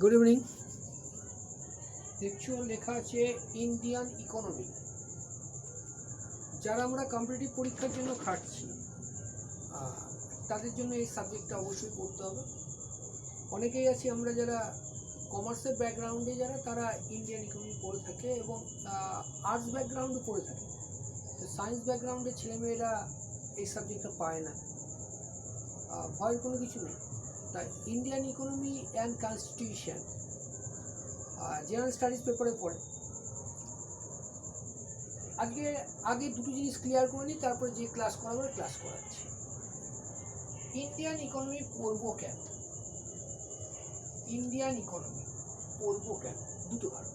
Good evening দেখছ, লেখা আছে ইন্ডিয়ান ইকোনমি যারা আমরা কম্পিটিটিভ পরীক্ষার জন্য খাটছি তাদের জন্য এই সাবজেক্টটা অবশ্যই পড়তে হবে। অনেকেই আছি, আমরা যারা কমার্সের ব্যাকগ্রাউন্ডে যারা, তারা ইন্ডিয়ান ইকোনমি পড়ে থাকে এবং আর্টস ব্যাকগ্রাউন্ডে পড়ে থাকে। তো সায়েন্স ব্যাকগ্রাউন্ডের ছেলেমেয়েরা এই সাবজেক্টটা পায় না। ভয়ের কোনো কিছু নেই। তাই Indian economy and constitution general studies পেপারে পড়ে। আজকে আগে দুটো জিনিস ক্লিয়ার করে নিই তারপরে যে ক্লাস করাবো ক্লাস করাচ্ছি। ইন্ডিয়ান ইকোনমি পড়ব কেন? ইন্ডিয়ান ইকোনমি পড়ব কেন? দুটো কারণ।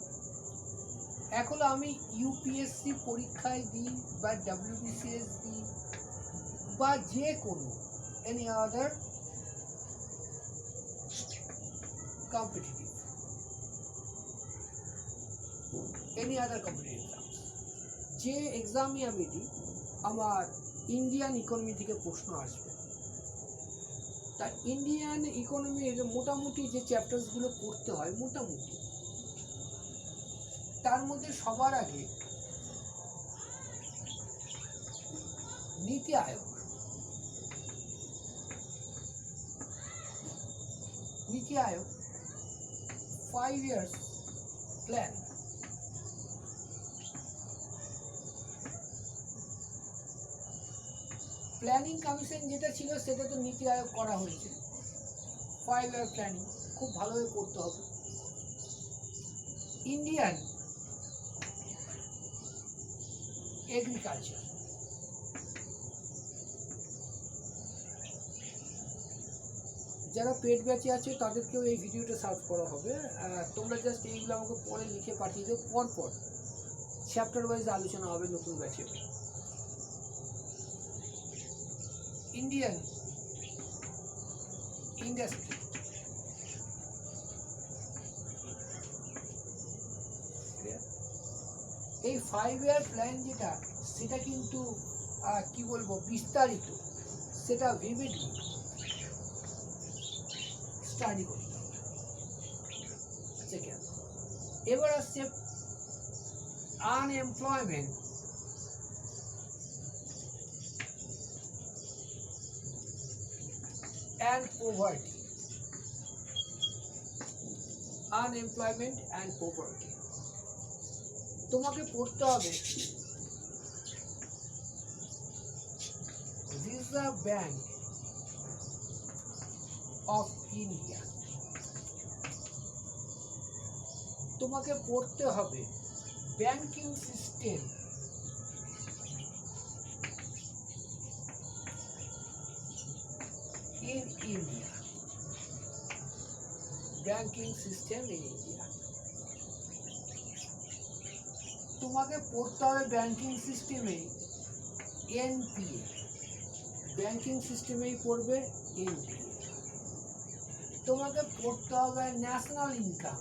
এক হলো আমি ইউপিএসসি পরীক্ষায় দিই বা ডাব্লিউবিসিএস দিই বা যে কোনো any other competitive. Any other যে এক্সামই আমি দিই, আমার ইন্ডিয়ান ইকোনমি থেকে প্রশ্ন আসবে। তা ইন্ডিয়ান ইকোনমির মোটামুটি যে চ্যাপ্টার্সগুলো পড়তে হয়, মোটামুটি। তার মধ্যে সবার আগে Niti Aayog. Niti Aayog. Five years plan planning commission যেটা ছিল, সেটা তো নীতি আয়োগ করা হয়েছে। ফাইভ ইয়ার প্ল্যানিং খুব ভালোভাবে করতে হবে। ইন্ডিয়ান এগ্রিকালচার যারা পেট ব্যাচে আছে, তাদেরকেও এই ভিডিওটা সার্চ করা হবে। তোমরা জাস্ট এইগুলো আমাকে পরে লিখে পাঠিয়ে দেবো পর পর চ্যাপ্টার ওয়াইজ আলোচনা হবে নতুন ব্যাচে ইন্ডিয়ান ইন্ডাস্ট্রি এই ফাইভ ইয়ার প্ল্যান যেটা, সেটা কিন্তু কি বলব, বিস্তারিত, সেটা ভিভিডলি স্টাডি করতে হবে আচ্ছা কেন? এবার আসছে unemployment and poverty unemployment and poverty তোমাকে পড়তে হবে রিজার্ভ ব্যাংক অফ ইন্ডিয়া তোমাকে পড়তে হবে banking system in India. Banking system in India. তোমাকে পড়তে হবে ব্যাংকিং সিস্টেমে এনপিএ ব্যাংকিং সিস্টেমেই পড়বে এনপিএ তোমাকে পড়তে হবে ন্যাশনাল ইনকাম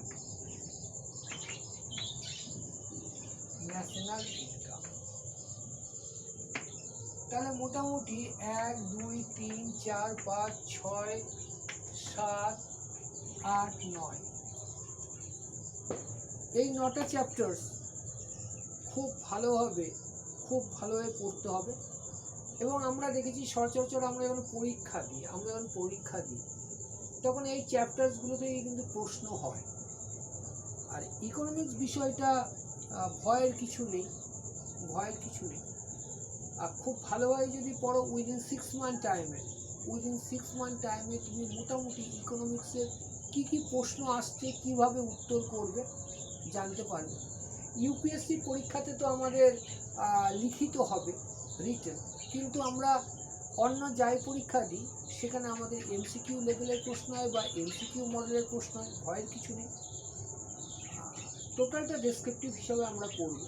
ন্যাশনাল ইনকাম তাহলে মোটামুটি এক, দুই, তিন, চার, পাঁচ, ছয়, সাত, আট, নয়। এই নটা চ্যাপ্টার্স খুব ভালোভাবে খুব ভালোভাবে পড়তে হবে। এবং আমরা দেখেছি সচরাচর আমরা যখন পরীক্ষা দিই, আমরা যখন পরীক্ষা দিই তখন এই চ্যাপ্টার্সগুলো থেকে কিন্তু প্রশ্ন হয়। আর ইকোনমিক্স বিষয়টা ভয়ের কিছু নেই, ভয়ের কিছু নেই। আর খুব ভালোভাবে যদি পড়ো উইদিন সিক্স মান্থ টাইমে উইদিন সিক্স মান্থ টাইমে তুমি মোটামুটি ইকোনমিক্সের কী কী প্রশ্ন আসছে, কীভাবে উত্তর করবে, জানতে পারবে। ইউপিএসসি পরীক্ষাতে তো আমাদের লিখিত হবে রিটেন কিন্তু আমরা অন্য যাই পরীক্ষা দিই সেখানে আমাদের এমসিকিউ লেভেলের প্রশ্ন হয় বা এমসিকিউ মডেলের প্রশ্ন হয়, ভয়ের কিছু নেই। টোটালটা ডেসক্রিপটিভ হিসাবে আমরা পড়ব।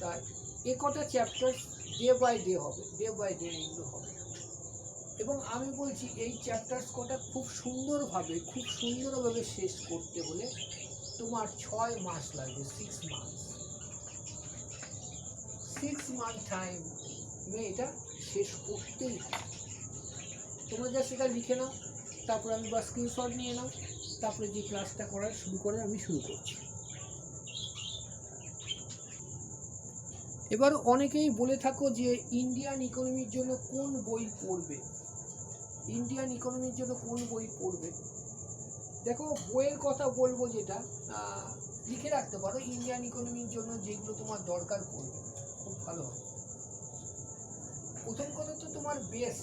তাই এ কটা চ্যাপ্টার ডে বাই ডে হবে ডে বাই ডে এগুলো হবে। এবং আমি বলছি এই চ্যাপ্টার্স কটা খুব সুন্দরভাবে খুব সুন্দরভাবে শেষ করতে হলে তোমার ছয় মাস লাগবে six month six month time এটা শেষ করতেই হবে। তোমরা যা সেটা লিখে নাও, তারপর আমি বা স্ক্রিনশট নিয়ে নাও, তারপরে যে ক্লাসটা করার শুরু করে আমি শুরু করছি। এবার অনেকেই বলে থাকো যে ইন্ডিয়ান ইকোনমির জন্য কোন বই পড়বে? ইন্ডিয়ান ইকোনমির জন্য কোন বই পড়বে? দেখো, বইয়ের কথা বলব যেটা লিখে রাখতে পারো ইন্ডিয়ান ইকোনমির জন্য যেগুলো তোমার দরকার পড়বে, খুব ভালো প্রথম কথা তো তোমার বেস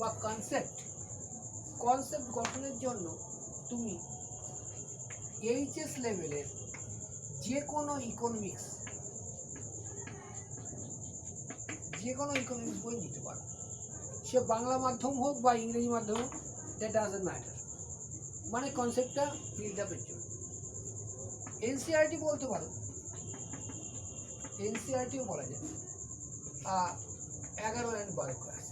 বা কনসেপ্ট কনসেপ্ট গঠনের জন্য তুমি এইচএস লেভেলের যে কোনো ইকোনমিক্স যে কোনো ইকোনমিক্স বই নিতে পারো। সে বাংলা মাধ্যম হোক বা ইংরেজি মাধ্যম হোক দ্যাট ডাজেন্ট ম্যাটার মানে কনসেপ্টটা বিল্ড আপের জন্য এনসিআরটি বলতে পারো। এনসিআরটিও বলা যায়। এগারো অ্যান্ড বারো ক্লাস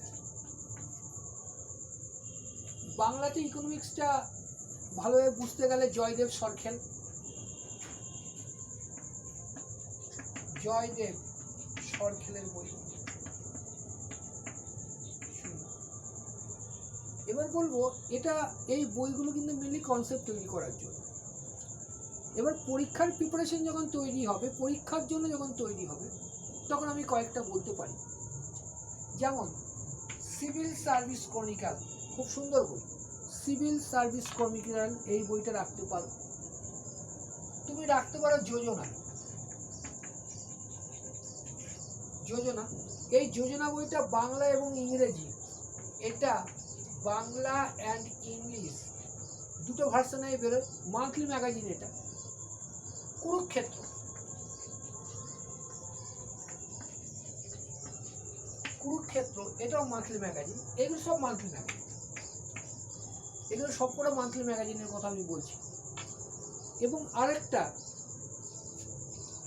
বাংলাতে ইকোনমিক্সটা ভালোভাবে বুঝতে গেলে জয়দেব সরখেল। জয়দেব সরখেলের বই। এবার বলব, এটা, এই বইগুলো কিন্তু মেনলি কনসেপ্ট তৈরি করার জন্য। এবার পরীক্ষার প্রিপারেশন যখন তৈরি হবে, পরীক্ষার জন্য যখন তৈরি হবে, তখন আমি কয়েকটা বলতে পারি। যেমন সিভিল সার্ভিস ক্রনিকাল খুব সুন্দর বই। সিভিল সার্ভিস ক্রনিকাল এই বইটা রাখতে পারো। তুমি রাখতে পারো যোজনা। যোজনা। এই যোজনা বইটা বাংলা এবং ইংরেজি। এটা বাংলা অ্যান্ড ইংলিশ দুটো ভার্সনে বেরোয়। মান্থলি ম্যাগাজিন এটা। কুরুক্ষেত্র। কুরুক্ষেত্র, এটাও মান্থলি ম্যাগাজিন এগুলো সব মান্থলি ম্যাগাজিন এগুলো সবকটা মান্থলি ম্যাগাজিনের কথা আমি বলছি। এবং আরেকটা,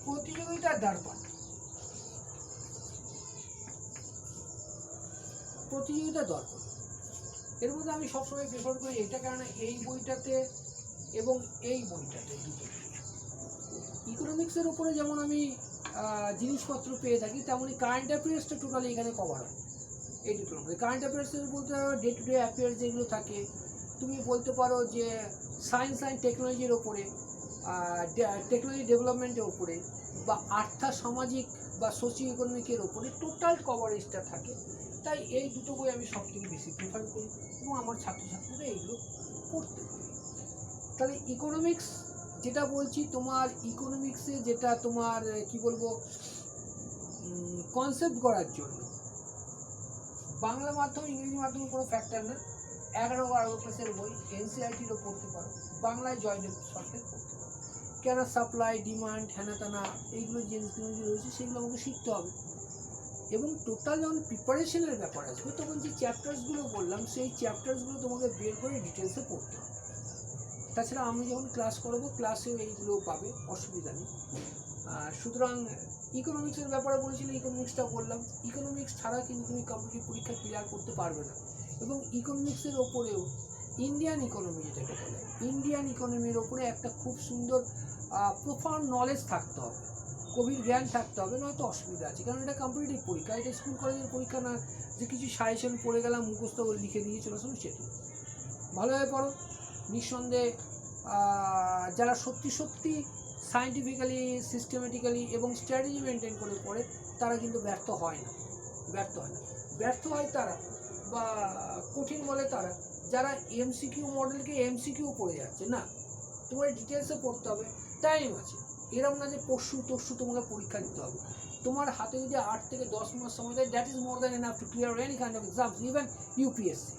প্রতিযোগিতার দর্পণ প্রতিযোগিতা দরকার এর মধ্যে আমি সবসময় প্রেফার করি এটা কারণ এই বইটাতে এবং এই বইটাতে ইকোনমিক্সের উপরে যেমন আমি জিনিসপত্র পেয়ে থাকি তেমনই কারেন্ট অ্যাফেয়ার্সটা টোটালি এখানে কভার হয়। এই মধ্যে। কারেন্ট অ্যাফেয়ার্সের বলতে ডে টু ডে অ্যাফেয়ার্স যেগুলো থাকে। তুমি বলতে পারো যে সায়েন্স অ্যান্ড টেকনোলজির ওপরে টেকনোলজি ডেভেলপমেন্টের ওপরে বা আর্থা সামাজিক বা সোশিও ইকোনমিকের ওপরে টোটাল কভারেজটা থাকে। তাই এই দুটো বই আমি সব থেকে বেশি প্রেফার করি এবং আমার ছাত্রছাত্রীরা এইগুলো পড়তে তাহলে ইকোনমিক্স যেটা বলছি, তোমার ইকোনমিক্সে যেটা তোমার, কি বলব কনসেপ্ট করার জন্য। বাংলা মাধ্যম, ইংরেজি মাধ্যমে কোনো ফ্যাক্টর না। এগারো বারো ক্লাসের বই এনসিআরটিরও পড়তে পারো, বাংলায় জয়দেব সরকার পড়তে কেন সাপ্লাই ডিমান্ড হ্যানা ত্যানা এইগুলো যে রয়েছে, সেগুলো আমাকে শিখতে হবে। এবং টোটাল যখন প্রিপারেশনের ব্যাপার আসবে, তখন যে চ্যাপ্টার্সগুলো বললাম, সেই চ্যাপ্টার্সগুলো তোমাকে বের করে ডিটেলসে পড়তে হবে। তাছাড়া আমি যখন ক্লাস করব ক্লাসেও এইগুলো পাবে, অসুবিধা নেই। আর সুতরাং ইকোনমিক্সের ব্যাপারে বলেছিল ইকোনমিক্সটা বললাম। ইকোনমিক্স ছাড়া কিন্তু তুমি কম্পিটিভ পরীক্ষা ক্লিয়ার করতে পারবে না। এবং ইকোনমিক্সের ওপরেও ইন্ডিয়ান ইকোনমি যেটাকে বলে। ইন্ডিয়ান ইকোনমির ওপরে একটা খুব সুন্দর প্রোফাউন্ড নলেজ থাকতে হবে। গভীর জ্ঞান থাকতে হবে, নয়তো অসুবিধা আছে। কারণ এটা কম্পিটিটিভ পরীক্ষা, এটা স্কুল কলেজের পরীক্ষা না, যে কিছু সাজেশন পড়ে গেলাম, মুখস্থ করে লিখে দিয়ে চলে আসলাম সেটা। ভালোভাবে পড়ো। নিঃসন্দেহে যারা সত্যি সত্যি সায়েন্টিফিক্যালি সিস্টেমেটিক্যালি এবং স্ট্র্যাটেজি মেনটেন করে পড়ে, তারা কিন্তু ব্যর্থ হয় না। ব্যর্থ হয় না। ব্যর্থ হয় তারা বা কঠিন বলে তারা, যারা এমসিকিউ মডেলকে এমসিকিউ পড়ে যাচ্ছে না, তোমার ডিটেলসে পড়তে হবে টাইম আছে। এরকম না যে পরশু তরশু তোমাকে পরীক্ষা দিতে হবে। তোমার হাতে যদি আট থেকে দশ মাস সময় দেয় that is more than enough to clear any kind of exam even UPSC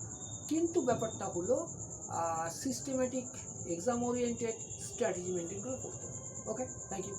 কিন্তু ব্যাপারটা হলো systematic exam oriented strategy maintain করে পড়তে হবে। Okay thank you